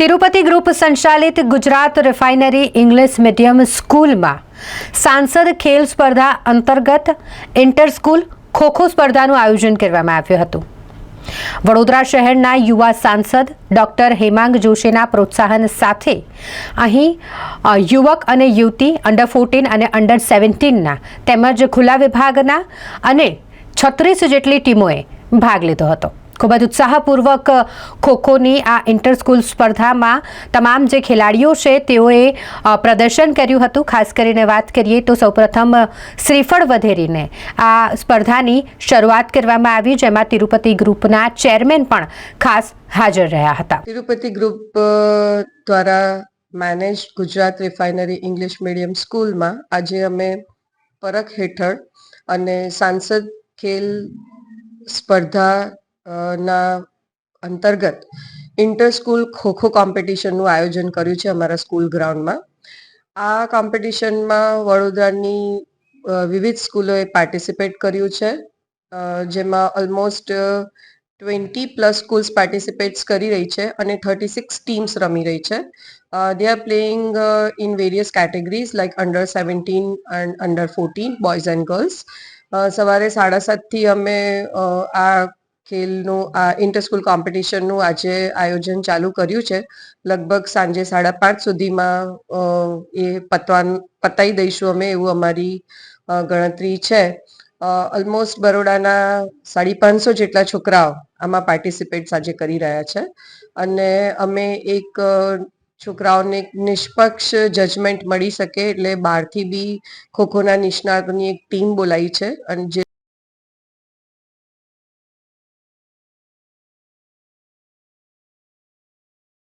Tirupati group સંચાલિત Gujarat refinery English medium સ્કૂલમાં સાંસદ ખેલ સ્પર્ધા અંતર્ગત ઇન્ટર સ્કૂલ ખોખો સ્પર્ધાનું આયોજન કરવામાં આવ્યું હતું. વડોદરા શહેરના યુવા સાંસદ ડોક્ટર હેમાંગ જોશીના પ્રોત્સાહન સાથે અહીં યુવક અને યુવતી અંડર ફોર્ટીન અને અંડર સેવન્ટીનના તેમજ ખુલ્લા વિભાગના અને છત્રીસ જેટલી ટીમોએ ભાગ લીધો હતો. ખૂબ જ ઉત્સાહપૂર્વક ખોખોની આ ઇન્ટર સ્કૂલ સ્પર્ધામાં તમામ જે ખેલાડીઓ છે, તેઓએ પ્રદર્શન કર્યું હતું. ખાસ કરીને વાત કરીએ તો સૌપ્રથમ શ્રીફળ વધેરીને. આ સ્પર્ધાની શરૂઆત કરવામાં આવી, જેમાં તિરુપતિ ગ્રુપના ચેરમેન પણ ખાસ હાજર રહ્યા હતા. તિરુપતિ ગ્રુપ દ્વારા manage Gujarat refinery English medium સ્કૂલમાં આજે અમે પરખ હેઠળ અને સાંસદ ખેલ સ્પર્ધા ના અંતર્ગત ઇન્ટર સ્કૂલ ખોખો કોમ્પિટિશનનું આયોજન કર્યું છે અમારા સ્કૂલ ગ્રાઉન્ડમાં. આ કોમ્પિટિશનમાં વડોદરાની વિવિધ સ્કૂલોએ પાર્ટિસિપેટ કર્યું છે. જેમાં almost twenty plus schools participates કરી રહી છે અને થર્ટી સિક્સ ટીમ્સ રમી રહી છે. They are playing in various categories like under seventeen and under fourteen boys and girls સવારે સાડા સાતથી અમે આ ખેલનું, આ ઇન્ટરસ્કૂલ કોમ્પિટિશનનું આજે આયોજન ચાલુ કર્યું છે. લગભગ સાંજે સાડા પાંચ સુધીમાં એ પતવાન પતાવી દઈશું અમે એવું અમારી ગણતરી છે. ઓલમોસ્ટ બરોડાના સાડી પાંચસો જેટલા છોકરાઓ આમાં પાર્ટિસિપેટ સાંજે કરી રહ્યા છે. અને અમે એક છોકરાઓને નિષ્પક્ષ જજમેન્ટ મળી શકે એટલે બહારથી બી ખોખોના નિષ્ણાતોની એક ટીમ બોલાવી છે. અને જે